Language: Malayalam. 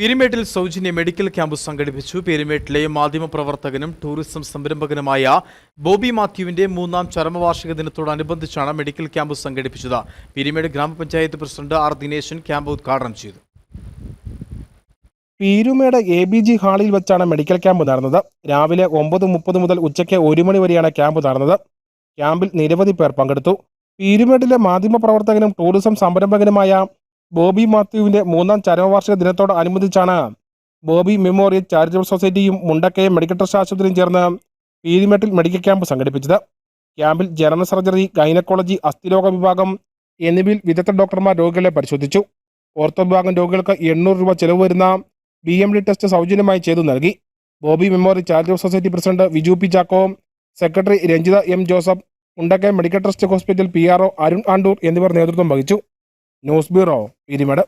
പീരുമേട്ടിൽ സൗജന്യ മെഡിക്കൽ ക്യാമ്പ് സംഘടിപ്പിച്ചു. പീരുമേട്ടിലെ മാധ്യമപ്രവർത്തകനും ടൂറിസം സംരംഭകനുമായ ബോബി മാത്യുവിന്റെ മൂന്നാം ചരമവാർഷിക ദിനത്തോടനുബന്ധിച്ചാണ് മെഡിക്കൽ ക്യാമ്പ് സംഘടിപ്പിച്ചത്. പീരുമേട് ഗ്രാമപഞ്ചായത്ത് പ്രസിഡന്റ് ആർ ദിനേശൻ ക്യാമ്പ് ഉദ്ഘാടനം ചെയ്തു. പീരുമേട് എ ബി ജി ഹാളിൽ വെച്ചാണ് മെഡിക്കൽ ക്യാമ്പ് നടന്നത്. രാവിലെ ഒമ്പത് മുപ്പത് മുതൽ ഉച്ചയ്ക്ക് ഒരു മണി വരെയാണ് ക്യാമ്പ് നടന്നത്. ക്യാമ്പിൽ നിരവധി പേർ പങ്കെടുത്തു. പീരുമേട്ടിലെ മാധ്യമപ്രവർത്തകനും ടൂറിസം സംരംഭകനുമായ ബോബി മാത്യുവിന്റെ മൂന്നാം ചരമവാർഷിക ദിനത്തോടനുബന്ധിച്ചാണ് ബോബി മെമ്മോറിയൽ ചാരിറ്റബിൾ സൊസൈറ്റിയും മുണ്ടക്കയം മെഡിക്കൽ ട്രസ്റ്റ് ആശുപത്രിയും ചേർന്ന് പീരിമേട്ടിൽ മെഡിക്കൽ ക്യാമ്പ് സംഘടിപ്പിച്ചത്. ക്യാമ്പിൽ ജനറൽ സർജറി ഗൈനക്കോളജി അസ്ഥിരോഗ വിഭാഗം എന്നിവയിൽ വിദഗ്ധ ഡോക്ടർമാർ രോഗികളെ പരിശോധിച്ചു. ഓർത്തോ വിഭാഗം രോഗികൾക്ക് എണ്ണൂറ് രൂപ ചെലവ് വരുന്ന ബി എം ഡി ടെസ്റ്റ് സൗജന്യമായി ചെയ്തു നൽകി. Bobby memorial charitable society president Viju P Chacko secretary Ranjitha M Joseph Mundakayam medical trust hospital P Arun Andoor എന്നിവർ നേതൃത്വം വഹിച്ചു. News bureau Peermade